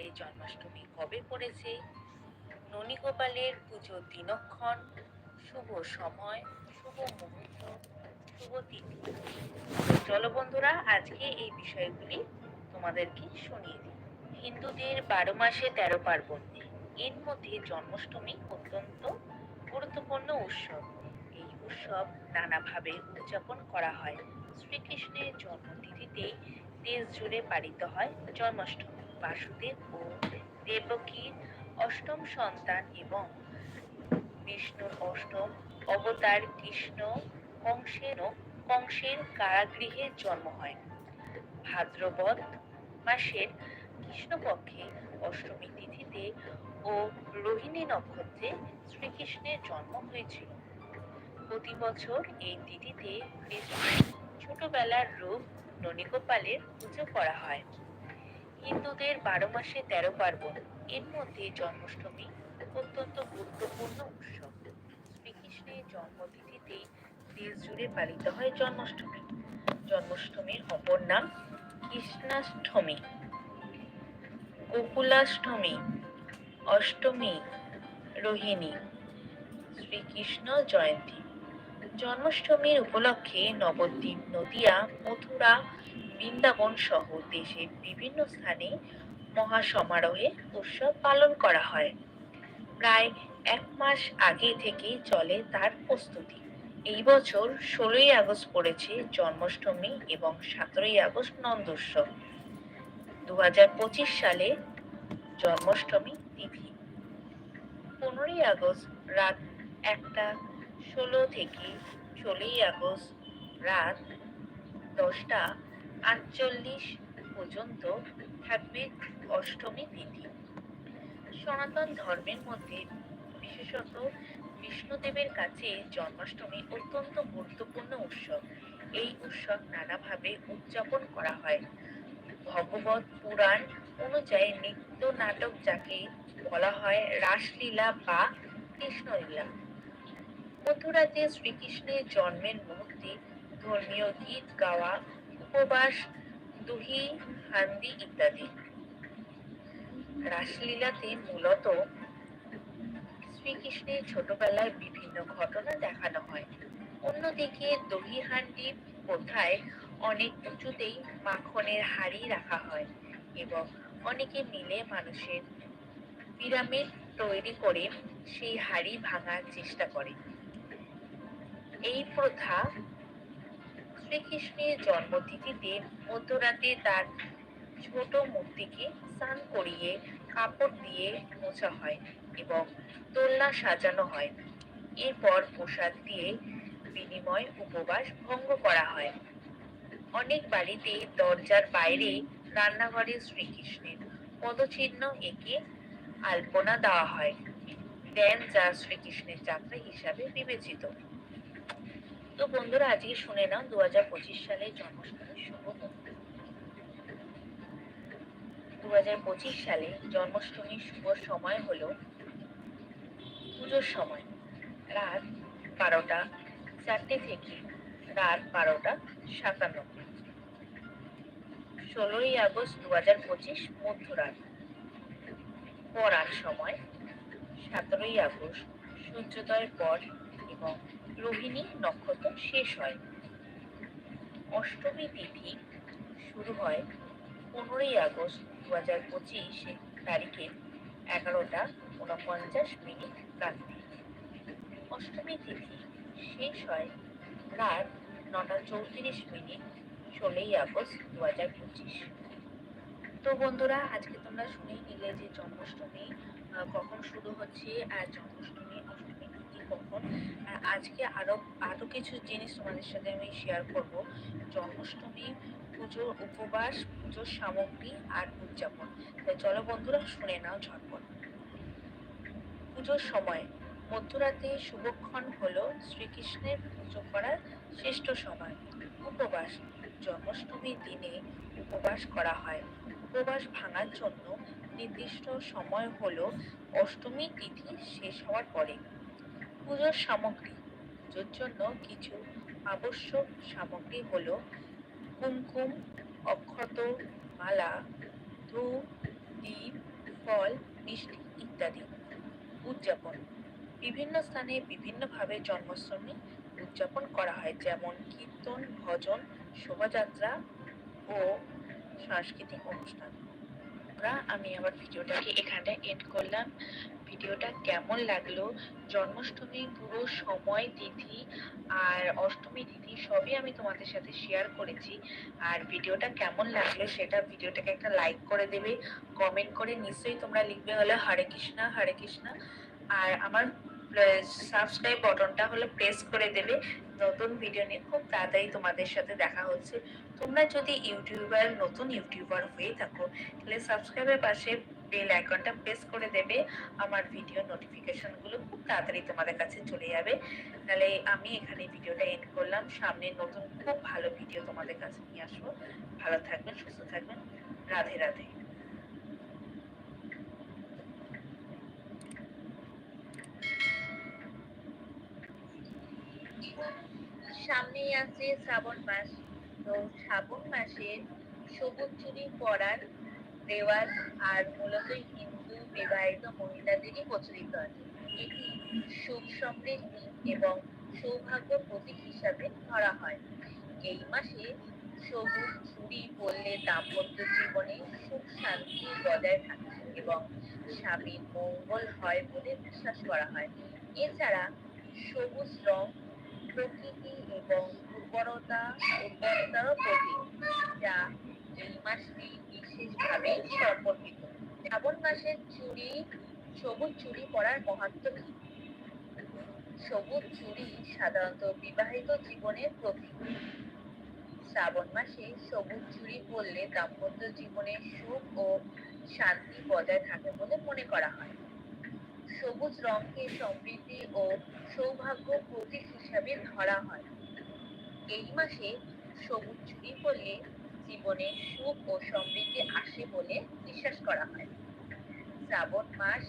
সালে জন্মাষ্টমী কবে পড়েছে? ননীগোপালের পুজোর দিনক্ষণ, শুভ সময়, শুভ মুহূর্ত, শুভ তিথি। চলো বন্ধুরা, আজকে এই বিষয়গুলি তোমাদেরকে শুনিয়ে দিই। হিন্দুদের বারো মাসে তেরো পার্বণ। এর মধ্যে জন্মাষ্টমী অত্যন্ত গুরুত্বপূর্ণ উৎসব। এই উৎসব নানাভাবে উদযাপন করা হয়। শ্রীকৃষ্ণের জন্মতিথিতে দেশ জুড়ে পালিত হয় জন্মাষ্টমী। বাসুদেব ও দেবকীর অষ্টম সন্তান এবং বিষ্ণুর অষ্টম অবতার কৃষ্ণ কংসেরও কংসের কারাগৃহে জন্ম হয়। ভাদ্রপদ মাসের কৃষ্ণপক্ষে অষ্টমী তিথিতে ও রোহিণী নক্ষত্রে শ্রীকৃষ্ণের জন্ম হয়েছিল। প্রতি বছর এই তিথিতে কৃষ্ণের ছোটবেলার রূপ ননীগোপালের পুজো করা হয়। হিন্দুদের বারো মাসে তেরো পার্বণ। এর মধ্যে জন্মাষ্টমী অত্যন্ত গুরুত্বপূর্ণ উৎসব। শ্রীকৃষ্ণের জন্মতিথিতে দেশ জুড়ে পালিত হয় জন্মাষ্টমী। জন্মাষ্টমীর অপর নাম কৃষ্ণাষ্টমী। গোকুলাষ্টমী, অষ্টমী, রোহিণী, শ্রীকৃষ্ণ জয়ন্তী। জন্মাষ্টমীর উপলক্ষে নবদ্বীপ, নদিয়া, মথুরা বৃন্দাবন সহ দেশের বিভিন্ন স্থানে মহাসমারোহে উৎসব পালন করা হয়। প্রায় এক মাস আগে থেকেই চলে তার প্রস্তুতি। এই বছর ষোলোই আগস্ট পড়েছে জন্মাষ্টমী এবং সতেরোই আগস্ট নন্দোৎসব দু সালে জন্মাষ্টমী তিথি। পনেরোই আগস্ট রাত একটা, ষোলো থেকে ষোলোই আগস্ট রাত দশটা আটচল্লিশ পর্যন্ত থাকবে অষ্টমী তিথি। সনাতন ধর্মের মধ্যে বিশেষত বিষ্ণুদেবের কাছে জন্মাষ্টমী অত্যন্ত গুরুত্বপূর্ণ উৎসব। এই উৎসব নানাভাবে উদযাপন করা হয়। ভগবত পুরাণ অনুযায়ী নৃত্য নাটক যাকে বলা হয় রাসলীলা বা কৃষ্ণলীলা। মথুরাতে শ্রীকৃষ্ণের জন্মের মুহূর্তে ধর্মীয় গীত গাওয়া উপবাস, দুহি হান্দি ইত্যাদি। রাসলীলাতে মূলত শ্রীকৃষ্ণের ছোটবেলায় বিভিন্ন ঘটনা দেখানো হয়। অন্যদিকে দহি, হান্ডি কোথায় অনেক উঁচুতেই মাখনের হাড়ি রাখা হয় এবং অনেকে মিলে মানুষের পিরামিড তৈরি করে সেই হাড়ি ভাঙার চেষ্টা করে। এই প্রথা শ্রীকৃষ্ণের জন্মতিথিতে মধ্যরাতে তার ছোট মূর্তিকে স্নান করিয়ে কাপড় দিয়ে মোছা হয় এবং দোলনা সাজানো হয়। এরপর প্রসাদ দিয়ে বিনিময় উপবাস ভঙ্গ করা হয়। অনেক বাড়িতে দরজার বাইরে রান্নাঘরে শ্রীকৃষ্ণের পদচিহ্ন এঁকে আলপনা দেওয়া হয়। দেন যা শ্রীকৃষ্ণের যাত্রা হিসাবে বিবেচিত। তো বন্ধুরা, আজকে শুনে নাও দু হাজার পঁচিশ সালে জন্মাষ্টমীর শুভ দু হাজার পঁচিশ সালে জন্মাষ্টমীর শুভ সময় হলো পুজোর সময়। রাত বারোটা চারটে থেকে রাত বারোটা সাতান্ন। ষোলোই আগস্ট দু হাজার পঁচিশ, মধ্যরাত। পড়ার সময় সতেরোই আগস্ট, সূর্যোদয়ের পর এবং রোহিণী নক্ষত্র শেষ হয়। অষ্টমী তিথি শুরু হয় পনেরোই আগস্ট দু হাজার পঁচিশ তারিখে এগারোটা উনপঞ্চাশ মিনিট রাত্রি। অষ্টমী তিথি শেষ হয় রাত নটা চৌত্রিশ মিনিট ষোলোই আগস্ট দু হাজার পঁচিশ। তো বন্ধুরা, আজকে তোমরা শুনেই নিলে যে জন্মাষ্টমী কখন শুরু হচ্ছে আর জন্মাষ্টমী আর আজকে আরও আরও কিছু জিনিস তোমাদের সাথে আমি শেয়ার করব। জন্মাষ্টমী পুজোর উপবাস, পুজোর সামগ্রী আর উদযাপন। তাই চলো বন্ধুরা শুনে নাও ঝটপট। পুজোর সময়, মধ্যরাতে শুভক্ষণ হলো শ্রীকৃষ্ণের পুজো করার শ্রেষ্ঠ সময়। উপবাস, জন্মাষ্টমীর দিনে উপবাস করা হয়। উপবাস ভাঙার জন্য নির্দিষ্ট সময় হলো অষ্টমী তিথি শেষ হওয়ার পরে। পুজোর সামগ্রী। পুজোর জন্য কিছু আবশ্যক সামগ্রী হলো কুমকুম, অক্ষত, মালা ধূপ দ্বীপ ফল, মিষ্টি ইত্যাদি উদযাপন। বিভিন্ন স্থানে বিভিন্নভাবে জন্মাষ্টমী উদযাপন করা হয়, যেমন কীর্তন, ভজন, শোভাযাত্রা ও সাংস্কৃতিক অনুষ্ঠান। আমরা, আমি আমার ভিডিওটাকে এখানে এন্ড করলাম। ভিডিওটা কেমন লাগল? জন্মাষ্টমীর পুরো সময়, তিথি আর অষ্টমী, তিথি সবই আমি তোমাদের সাথে শেয়ার করেছি। আর ভিডিওটা কেমন লাগল সেটা ভিডিওটাকে একটা লাইক করে দেবে কমেন্ট করে নিশ্চয়ই তোমরা লিখবে হলো হরে কৃষ্ণা হরে কৃষ্ণা। আর আমার সাবস্ক্রাইব বাটনটা হলো প্রেস করে দেবে। নতুন ভিডিও নিয়ে খুব তাড়াতাড়ি তোমাদের সাথে দেখা হচ্ছে। তোমরা যদি ইউটিউবার, নতুন ইউটিউবার হয়ে থাকো, তাহলে সাবস্ক্রাইবের পাশে বেল আইকনটা প্রেস করে দেবে। আমার ভিডিও নোটিফিকেশনগুলো খুব তাড়াতাড়ি তোমাদের কাছে চলে যাবে। তাহলে আমি এখানে ভিডিওটা এন্ড করলাম। সামনে নতুন খুব ভালো ভিডিও তোমাদের কাছে নিয়ে আসব। ভালো থাকবেন, সুস্থ থাকবেন। রাধে রাধে। সামনেই আছে শ্রাবণ মাস। তো শ্রাবণ মাসে সবুজ চুরি পরার রেওয়াজ আর মূলত হিন্দু বিবাহিত মহিলাদেরই প্রচলিত আছে। এটি সুখ সমৃদ্ধি এবং সৌভাগ্য প্রতীক হিসাবে ধরা হয়। এই মাসে সবুজ চুরি পরলে দাম্পত্য জীবনে সুখ শান্তি বজায় থাকে এবং স্বামীর মঙ্গল হয় বলে বিশ্বাস করা হয়। এছাড়া সবুজ রং প্রকৃতি এবং উর্বরতা উর্বরতারও প্রতীক, যা এই মাসটি বিশেষভাবে সম্পর্কিত শ্রাবণ মাসের চুরি, সবুজ চুরি পরার মহাত্ম কি? সবুজ চুরি সাধারণত বিবাহিত জীবনের প্রতীক। শ্রাবণ মাসে সবুজ চুরি পরলে দাম্পত্য জীবনে সুখ ও শান্তি বজায় থাকে বলে মনে করা হয়। সবুজ রঙকে সমৃদ্ধি ও সৌভাগ্য প্রতীক হিসাবে ধরা হয়। এই মাসে সবুজ চুরি পরলে জীবনে সুখ ও সমৃদ্ধি আসে বলে বিশ্বাস করা হয়। শ্রাবণ মাস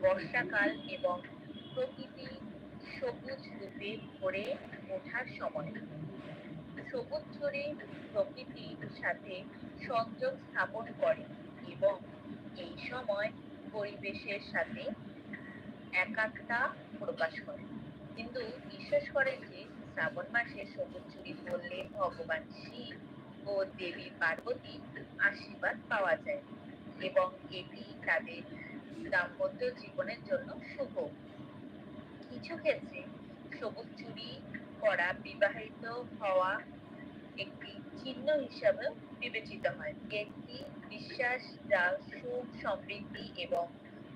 বর্ষাকাল এবং প্রকৃতি সবুজ রূপে ভরে ওঠার সময়। সবুজ চুরি প্রকৃতির সাথে সংযোগ স্থাপন করে এবং এই সময় পরিবেশের সাথে একাত্মতা প্রকাশ করে। কিন্তু বিশ্বাস করে যে শ্রাবণ মাসে সবুজ চুরি পরলে ভগবান শিব ও দেবী পার্বতী আশীর্বাদ পাওয়া যায় এবং এটি তাদের দাম্পত্য জীবনের জন্য শুভ। কিছু ক্ষেত্রে সবুজ চুরি করা বিবাহিত হওয়া একটি চিহ্ন হিসাবে বিবেচিত হয়। একটি বিশ্বাস যা সুখ, সমৃদ্ধি এবং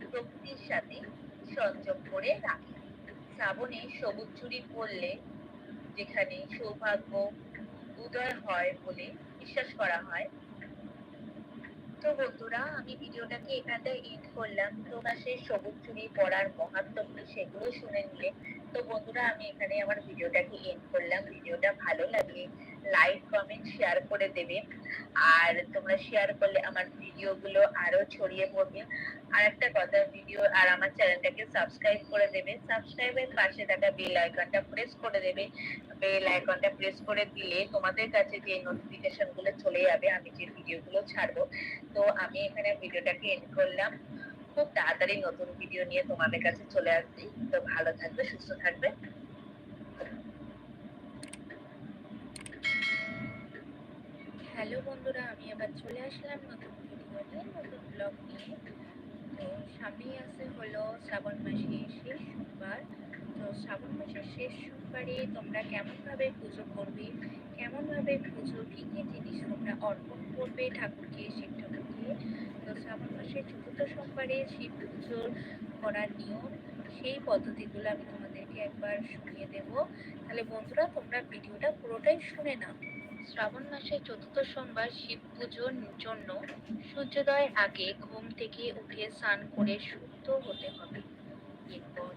প্রকৃতির সাথে সংযোগ করে রাখে। শ্রাবণে সবুজ চুরি পরলে যেখানে সৌভাগ্য উদয় হয় বলে বিশ্বাস করা হয়। তো বন্ধুরা, আমি ভিডিওটাকে এখানে এড করলাম। সেই সবুজ চুরি পড়ার মহাত্ম সেগুলো শুনে নিলে। তো বন্ধুরা, আমি এখানে আমার ভিডিওটাকে এড করলাম। ভিডিওটা ভালো লাগলে লাইক কমেন্ট শেয়ার করে দেবে। আর তোমরা শেয়ার করলে আমার ভিডিওগুলো আরও ছড়িয়ে পড়বে। আর একটা কথা ভিডিও আর আমার চ্যানেলটাকে সাবস্ক্রাইব করে দেবে। সাবস্ক্রাইবের পাশে থাকা বেল আইকনটা প্রেস করে দেবে। বেল আইকনটা প্রেস করে দিলে তোমাদের কাছে যে নোটিফিকেশনগুলো চলে যাবে, আমি যে ভিডিওগুলো ছাড়বো, তো আমি এখানে ভিডিওটাকে এন্ড করলাম। খুব তাড়াতাড়ি নতুন ভিডিও নিয়ে তোমাদের কাছে চলে আসছি। তো ভালো থাকবে, সুস্থ থাকবে। হ্যালো বন্ধুরা, আমি আবার চলে আসলাম নতুন ভিডিও নিয়ে নতুন ব্লগ নিয়ে। তো সামনেই আছে হলো শ্রাবণ মাসের শেষ সোমবার তো শ্রাবণ মাসের শেষ সোমবারে তোমরা কেমনভাবে পুজো করবে, কেমনভাবে পুজো, কী কী জিনিস তোমরা অর্পণ করবে ঠাকুরকে, শিব ঠাকুরকে? তো শ্রাবণ মাসের চতুর্থ সোমবারে শিব পুজোর করার নিয়ম, সেই পদ্ধতিগুলো আমি তোমাদেরকে একবার শুনিয়ে দেব। তাহলে বন্ধুরা, তোমরা ভিডিওটা পুরোটাই শুনে নাও। শ্রাবণ মাসের চতুর্থ সোমবার শিব পুজোর জন্য সূর্যোদয়ের আগে ঘুম থেকে উঠে স্নান করে শুদ্ধ হতে হবে। এরপর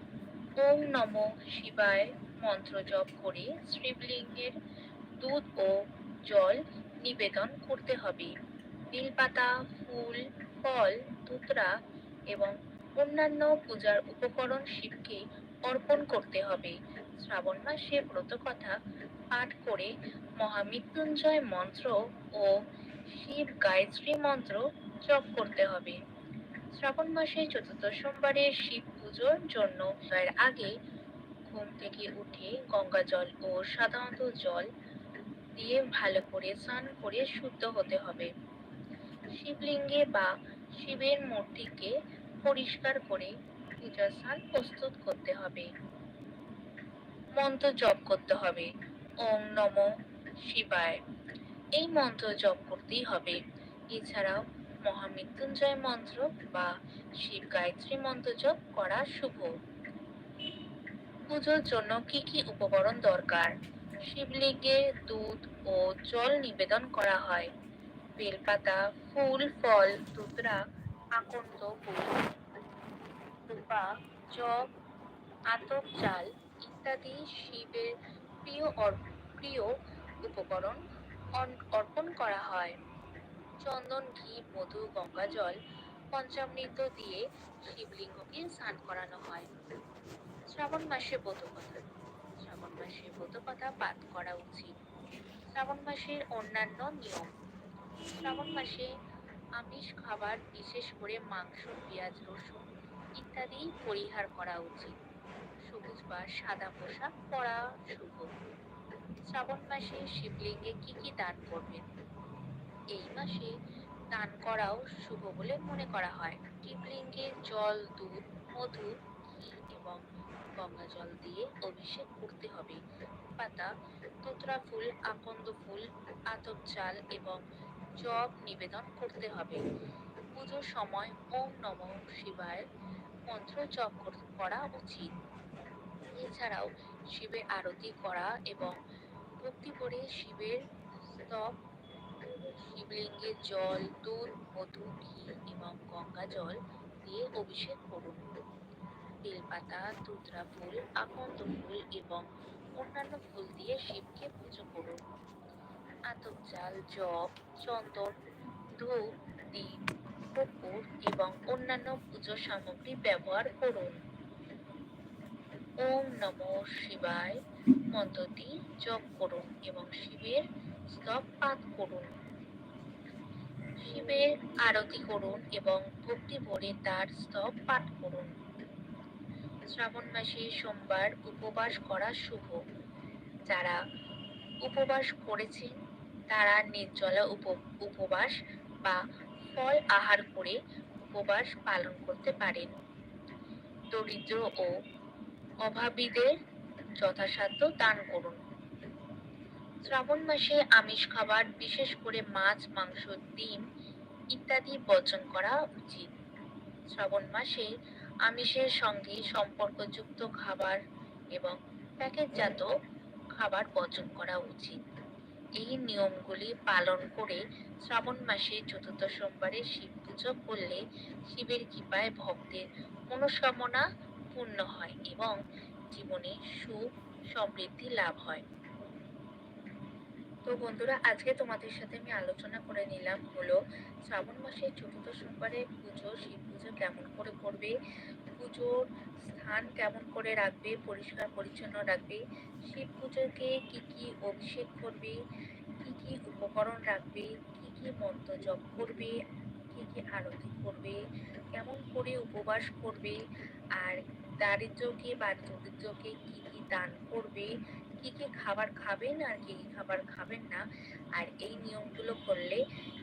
ওম নম শিবায় মন্ত্র জপ করে শিবলিঙ্গের দুধ ও জল নিবেদন করতে হবে। বেলপাতা ফুল, ফল ধুতরা এবং অন্যান্য পূজার উপকরণ শিবকে অর্পণ করতে হবে। শ্রাবণ মাসে ব্রতকথা পাঠ করে মহামৃত্যুঞ্জয় মন্ত্র ও শিব গায়ত্রী মন্ত্র জপ করতে হবে। শ্রাবণ মাসে চতুর্থ সোমবারে শিব পুজোর জন্য আগে ঘুম থেকে উঠে গঙ্গা জল ও সাধারণত জল দিয়ে ভালো করে স্নান করে শুদ্ধ হতে হবে। শিবলিঙ্গে বা শিবের মূর্তিকে পরিষ্কার করে পূজা স্নান প্রস্তুত করতে হবে। মন্ত্র জপ করতে হবে। ওম নম শিবায়। এই মন্ত্র জপ করতেই হবে। এছাড়াও মহামৃত্যুঞ্জয় মন্ত্র বা শিব গায়ত্রী মন্ত্র জপ করা শুভ। পুজোর জন্য কি কি উপকরণ দরকার? শিবলিঙ্গে দুধ ও জল নিবেদন করা হয়। বেলপাতা, ফুল, ফল, দুধরা, আকন্দ ফুল রূপা, জব, আতপ, চাল ইত্যাদি শিবের প্রিয় প্রিয় উপকরণ অর্পণ করা হয়। চন্দন, ঘি, মধু, গঙ্গা জল, পঞ্চামৃত দিয়ে শিবলিঙ্গকে স্নান করানো হয়। শ্রাবণ মাসে ব্রতকথা, শ্রাবণ মাসে ব্রতকথা পাঠ করা উচিত। শ্রাবণ মাসের অন্যান্য নিয়ম। শ্রাবণ মাসে আমিষ খাবার বিশেষ করে মাংস, পেঁয়াজ, রসুন ইত্যাদি পরিহার করা উচিত। সবুজ বা সাদা পোশাক পরা শুভ। শ্রাবণ মাসে শিবলিঙ্গে কি কি দান করবেন? এই মাসে দান করাও শুভ বলে মনে করা হয়। শিবলিঙ্গে জল, দুধ, মধু, ঘি এবং গঙ্গা জল দিয়ে অভিষেক করতে হবে। পাতা, তোতরা ফুল, আকন্দ ফুল, আতপ চাল এবং জব নিবেদন করতে হবে। পুজোর সময় ওম নম শিবায় মন্ত্র জপ কর- করা উচিত। এছাড়াও শিবের আরতি করা এবং ভক্তি করে শিবের স্তব শিবলিঙ্গে জল দুধ মধু, ঘি এবং গঙ্গা জল দিয়ে অভিষেক করুন। বেলপাতা দুধরা ফুল, আকন্দ ফুল এবং অন্যান্য ফুল দিয়ে শিবকে পুজো করুন। আতপ চাল, জব, চন্দন, ধূপ দ্বীপ কর্পূর এবং অন্যান্য পুজো সামগ্রী ব্যবহার করুন। ওম নম শিবায়। মন্ত্রটি জপ করুন এবং শিবের স্তব পাঠ করুন। শিবের আরতি করুন এবং ভক্তি ভরে তার স্তব পাঠ করুন। শ্রাবণ মাসে সোমবার উপবাস করা শুভ। যারা উপবাস করেছেন, তারা নির্জলা উপ- উপবাস বা ফল আহার করে উপবাস পালন করতে পারেন। দরিদ্র ও অভাবীদের যথাসাধ্য দান করুন। শ্রাবণ মাসে আমিষ খাবার, বিশেষ করে মাছ, মাংস, ডিম ইত্যাদি বর্জন করা উচিত। শ্রাবণ মাসে আমিষের সঙ্গে সম্পর্কযুক্ত খাবার এবং প্যাকেটজাত খাবার বর্জন করা উচিত। এই নিয়মগুলি পালন করে শ্রাবণ মাসে চতুর্থ সোমবারে শিব পুজো করলে শিবের কৃপায় ভক্তের মনোকামনা পূর্ণ হয় এবং জীবনে সুখ সমৃদ্ধি লাভ হয়। তো বন্ধুরা, আজকে তোমাদের সাথে আমি আলোচনা করে নিলাম হলো, শ্রাবণ মাসের চতুর্থ সোমবারে পুজো, শিব পুজো কেমন করে করবে, পুজোর স্থান কেমন করে রাখবে, পরিষ্কার পরিচ্ছন্ন রাখবে, শিব পুজোকে কি কি অভিষেক করবে, কি কি উপকরণ রাখবে, কি কি মন্ত্র জপ করবে, কি কি আরতি করবে, কেমন করে উপবাস করবে, আর দারিদ্রকে বা দরিদ্রকে কি কি দান করবে, কি কি খাবার খাবেন আর কি কি খাবার খাবেন না, আর এই নিয়মগুলো করলে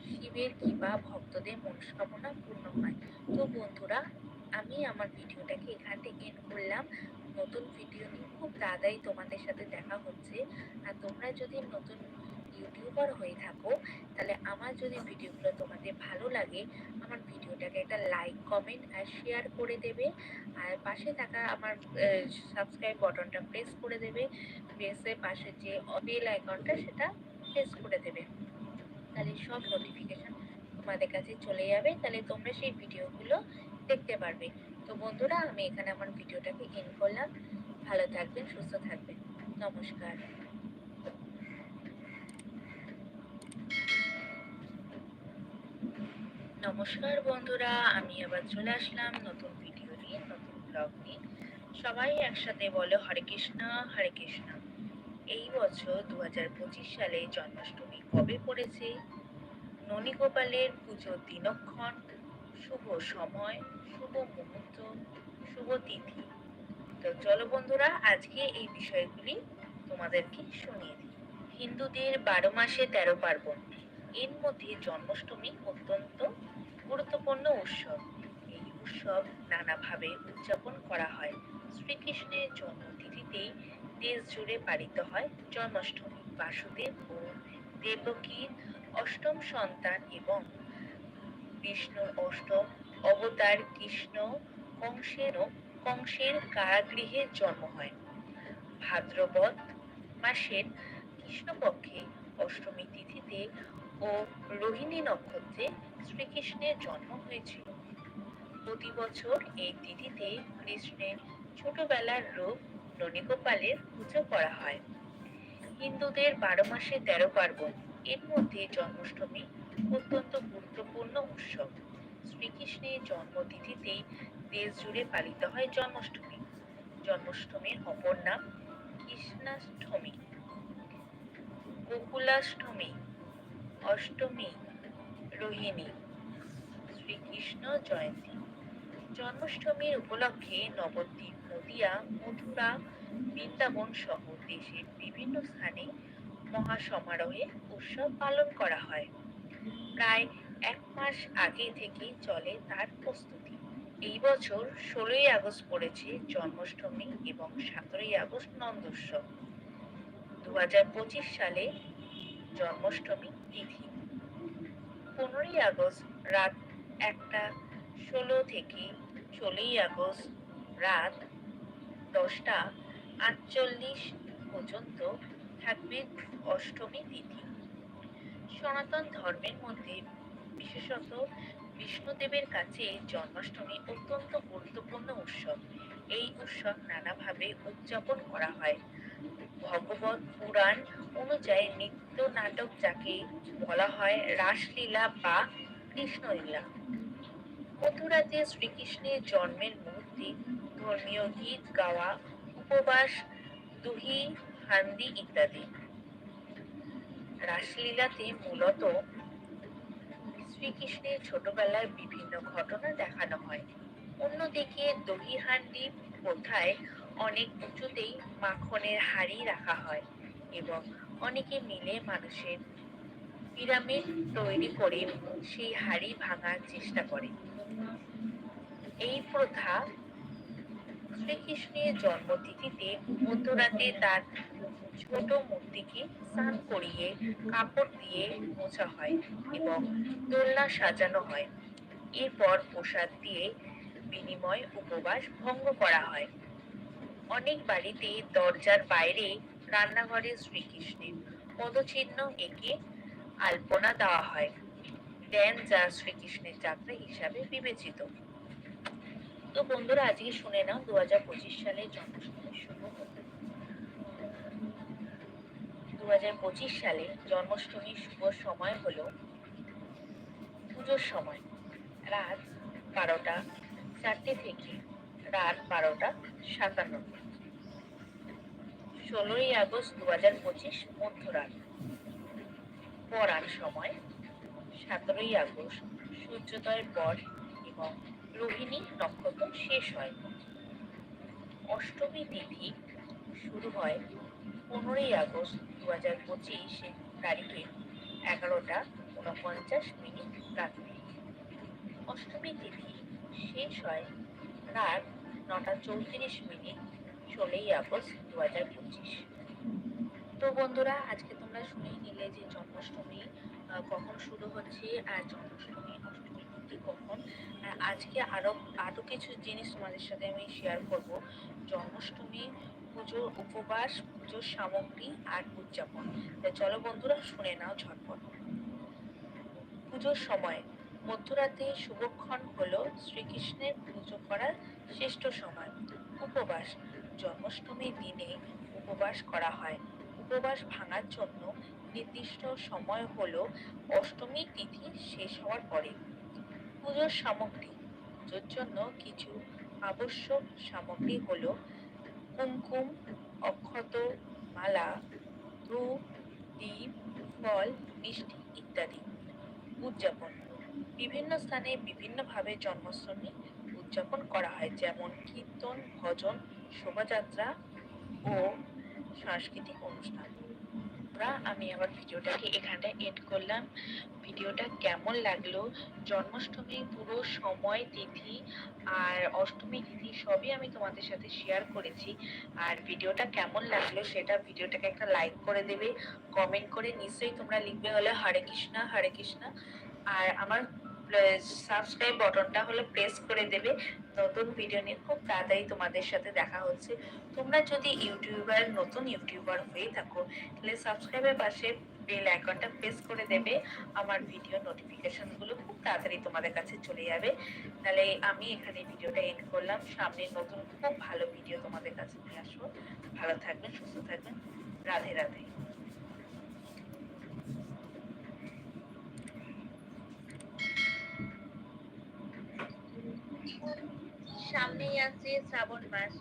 শিবের কৃপা ভক্তদের মনস্কামনা পূর্ণ হয়। তো বন্ধুরা, আমি আমার ভিডিওটাকে এখান থেকে এন্ড করলাম। নতুন ভিডিও নিয়ে খুব তাড়াতাড়ি তোমাদের সাথে দেখা হচ্ছে। আর তোমরা যদি নতুন ইউটিউবার হয়ে থাকো, তাহলে আমার যদি ভিডিওগুলো তোমাদের ভালো লাগে, আমার ভিডিওটাকে একটা লাইক কমেন্ট আর শেয়ার করে দেবে। আর পাশে থাকা আমার সাবস্ক্রাইব বাটনটা প্রেস করে দেবে। প্রেসের পাশে যে বেল আইকনটা সেটা প্রেস করে দেবে। তাহলে সব নোটিফিকেশন তোমাদের কাছে চলে যাবে। তাহলে তোমরা সেই ভিডিওগুলো দেখতে পারবে। তো বন্ধুরা, আমি এখানে আমার ভিডিওটাকে এন্ড করলাম। ভালো থাকবেন, সুস্থ থাকবেন। নমস্কার। নমস্কার বন্ধুরা, আমি আবার চলে আসলাম নতুন ভিডিও নিয়ে, নতুন ব্লগ নিয়ে। সবাই একসাথে বলো হরে কৃষ্ণ হরে কৃষ্ণ। এই বছর দু পঁচিশ সালে জন্মাষ্টমী কবে পড়েছে? ননী গোপালের পুজো দিনক্ষণ, শুভ সময়, শুভ মুহূর্ত, শুভ তিথি। তো চলো বন্ধুরা, আজকে এই বিষয়গুলি তোমাদেরকে শুনিয়ে দিই। হিন্দুদের বারো মাসে তেরো পার্বণ। এর মধ্যে জন্মাষ্টমী অত্যন্ত গুরুত্বপূর্ণ উৎসব। এই উৎসব নানাভাবে উদযাপন করা হয়। শ্রীকৃষ্ণের জন্মতিথিতেই দেশ জুড়ে পালিত হয় জন্মাষ্টমী। বাসুদেব ও দেবকীর অষ্টম সন্তান এবং বিষ্ণুর অষ্টম অবতার কৃষ্ণ কংসেরও কংসের কারাগৃহে জন্ম হয়। ভাদ্রপদ মাসের কৃষ্ণপক্ষে অষ্টমী তিথিতে ও রোহিণী নক্ষত্রে শ্রীকৃষ্ণের জন্ম হয়েছিল। প্রতি বছর এই তিথিতে কৃষ্ণের ছোটবেলার রূপ ননীগোপালের পুজো করা হয়। হিন্দুদের বারো মাসে তেরো পার্বণ, এর মধ্যে জন্মাষ্টমী অত্যন্ত গুরুত্বপূর্ণ উৎসব। শ্রীকৃষ্ণের জন্মতিথিতেই দেশ জুড়ে পালিত হয় জন্মাষ্টমী। জন্মাষ্টমীর অপর নাম কৃষ্ণাষ্টমী। গোকুলাষ্টমী। অষ্টমী রোহিণী। শ্রীকৃষ্ণ জয়ন্তী। জন্মাষ্টমীর উপলক্ষে নবদ্বীপ, নদিয়া, মথুরা, বৃন্দাবন সহ দেশের বিভিন্ন স্থানে মহাসমারোহে উৎসব পালন করা হয়। প্রায় এক মাস আগে থেকে চলে তার প্রস্তুতি। এই বছর ষোলোই আগস্ট পড়েছে জন্মাষ্টমী এবং সতেরোই আগস্ট নন্দোৎসব। দু হাজার পঁচিশ সালে জন্মাষ্টমী তিথি। পনেরোই আগস্ট রাত একটা ষোলো থেকে ষোলোই আগস্ট রাত দশটা আটচল্লিশ পর্যন্ত থাকবে অষ্টমী তিথি। সনাতন ধর্মের মধ্যে বিশেষত বিষ্ণুদেবের কাছে জন্মাষ্টমী অত্যন্ত গুরুত্বপূর্ণ উৎসব। এই উৎসব নানাভাবে উদযাপন করা হয়। ভগবত পুরাণ অনুযায়ী নৃত্য নাটক যাকে বলা হয় রাসলীলা বা কৃষ্ণলীলা। মথুরাতে শ্রীকৃষ্ণের জন্মের মুহূর্তে ধর্মীয় গীত গাওয়া, উপবাস, দুহি, হান্দি ইত্যাদি। রাসলীলাতে মূলত শ্রীকৃষ্ণের ছোটবেলার বিভিন্ন ঘটনা দেখানো হয়। অন্যদিকে দহি হান্ডি প্রথায় অনেক উঁচুতেই মাখনের হাড়ি রাখা হয় এবং অনেকে মিলে মানুষের পিরামিড তৈরি করে সেই হাড়ি ভাঙার চেষ্টা করে। এই প্রথা শ্রীকৃষ্ণের জন্মতিথিতে মধ্যরাতে তার ছোট মূর্তিকে স্নান করিয়ে কাপড় দিয়ে মোছা হয় এবং দোলনা সাজানো হয়। এরপর প্রসাদ দিয়ে বিনিময় উপবাস ভঙ্গ করা হয়। অনেক বাড়িতে দরজার বাইরে রান্নাঘরে শ্রীকৃষ্ণের পদচিহ্ন এঁকে আলপনা দেওয়া হয়। দেন যা শ্রীকৃষ্ণের যাত্রা হিসাবে বিবেচিত। তো বন্ধুরা, আজকে শুনে নাও দু হাজার পঁচিশ সালে জন্মাষ্টমী শুভ দু হাজার পঁচিশ সালে জন্মাষ্টমীর শুভ সময় হলো পুজোর সময়। রাত বারোটা চারটে থেকে রাত বারোটা সাতান্ন ষোলোই আগস্ট দু হাজার পঁচিশ মধ্যরাত। পড়ার সময় সতেরোই আগস্ট সূর্যোদয়ের পর এবং রোহিণী নক্ষত্র শেষ হয় অষ্টমী তিথি শুরু হয় পনেরোই আগস্ট দু হাজার পঁচিশ তারিখে এগারোটা উনপঞ্চাশ মিনিট রাত্রে। অষ্টমী তিথি শেষ হয় রাত নটা চৌত্রিশ মিনিট ষোলোই আগস্ট দু হাজার পঁচিশ। তো বন্ধুরা, আজকে তোমরা শুনেই নিলে যে জন্মাষ্টমী কখন শুরু হচ্ছে আর জন্মাষ্টমী অষ্টমী তিথি কখন? আজকে আরও আরও কিছু জিনিস তোমাদের সাথে আমি শেয়ার করব। জন্মাষ্টমী, পুজোর উপবাস, পুজোর সামগ্রী আর উদযাপন। চলো বন্ধুরা, শুনে নাও ঝটপট। পুজোর সময় মধ্যরাতে শুভক্ষণ হলো শ্রীকৃষ্ণের পুজো করার শ্রেষ্ঠ সময়, উপবাস। জন্মাষ্টমীর দিনে উপবাস করা হয়। উপবাস ভাঙার জন্য নির্দিষ্ট সময় হলো অষ্টমী তিথি শেষ হওয়ার পরে। পুজোর সামগ্রী, পুজোর জন্য কিছু আবশ্যক সামগ্রী হলো কুমকুম, অক্ষত, মালা ধূপ দ্বীপ ফল, মিষ্টি ইত্যাদি। উদযাপন বিভিন্ন স্থানে বিভিন্নভাবে জন্মাষ্টমী উদযাপন করা হয়, যেমন কীর্তন, ভজন, শোভাযাত্রা ও সাংস্কৃতিক অনুষ্ঠান। আমি আবার ভিডিওটাকে এখানটা এড করলাম। ভিডিওটা কেমন লাগল? জন্মাষ্টমী, পুরো সময়, তিথি আর অষ্টমী, তিথি সবই আমি তোমাদের সাথে শেয়ার করেছি। আর ভিডিওটা কেমন লাগল সেটা ভিডিওটাকে একটা লাইক করে দেবে। কমেন্ট করে নিশ্চয়ই তোমরা লিখবে হলে হরে কৃষ্ণা হরে কৃষ্ণা। আর আমার সাবস্ক্রাইব বাটনটা হলো প্রেস করে দেবে। নতুন ভিডিও নিয়ে খুব তাড়াতাড়ি তোমাদের সাথে দেখা হচ্ছে। তোমরা যদি ইউটিউবার, নতুন ইউটিউবার হয়ে থাকো, তাহলে সাবস্ক্রাইবের পাশে বেল আইকনটা প্রেস করে দেবে। আমার ভিডিও নোটিফিকেশনগুলো খুব তাড়াতাড়ি তোমাদের কাছে চলে যাবে। তাহলে আমি এখানে ভিডিওটা এন্ড করলাম। সামনে নতুন খুব ভালো ভিডিও তোমাদের কাছে নিয়ে আসব। ভালো থাকবেন, সুস্থ থাকবেন। রাধে রাধে। সামনেই আছে শ্রাবণ মাস।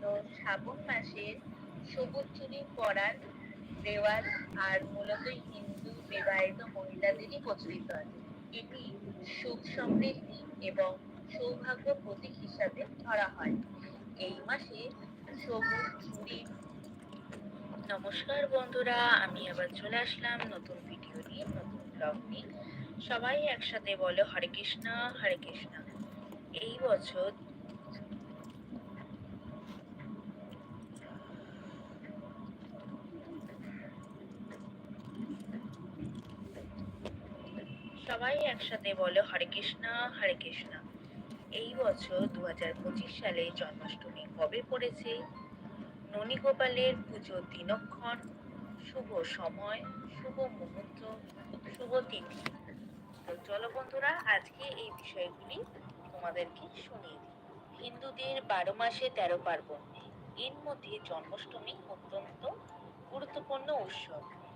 তো শ্রাবণ মাসে সবুজ চুরি পরার রেওয়াজ আর মূলত হিন্দু বিবাহিত মহিলাদেরই প্রচলিত আছে এটি সুখ সমৃদ্ধি এবং সৌভাগ্য প্রতীক হিসাবে ধরা হয়। এই মাসে সবুজ চুড়ি নমস্কার বন্ধুরা, আমি আবার চলে আসলাম নতুন ভিডিও নিয়ে, নতুন ব্লগ নিয়ে। সবাই একসাথে বলো হরে কৃষ্ণ হরে কৃষ্ণ। এই বছর সবাই একসাথে বলো হরে কৃষ্ণ হরে কৃষ্ণ। এই বছর দু হাজার পঁচিশ সালে জন্মাষ্টমী কবে পড়েছে? ননীগোপালের পুজো দিনক্ষণ, শুভ সময়, শুভ মুহূর্ত, শুভ তিথি। তো চলো বন্ধুরা, আজকে এই বিষয়গুলি তোমাদেরকে শুনিয়ে দিই। হিন্দুদের বারো মাসে তেরো পার্বণ। এর মধ্যে জন্মাষ্টমী অত্যন্ত গুরুত্বপূর্ণ উৎসব।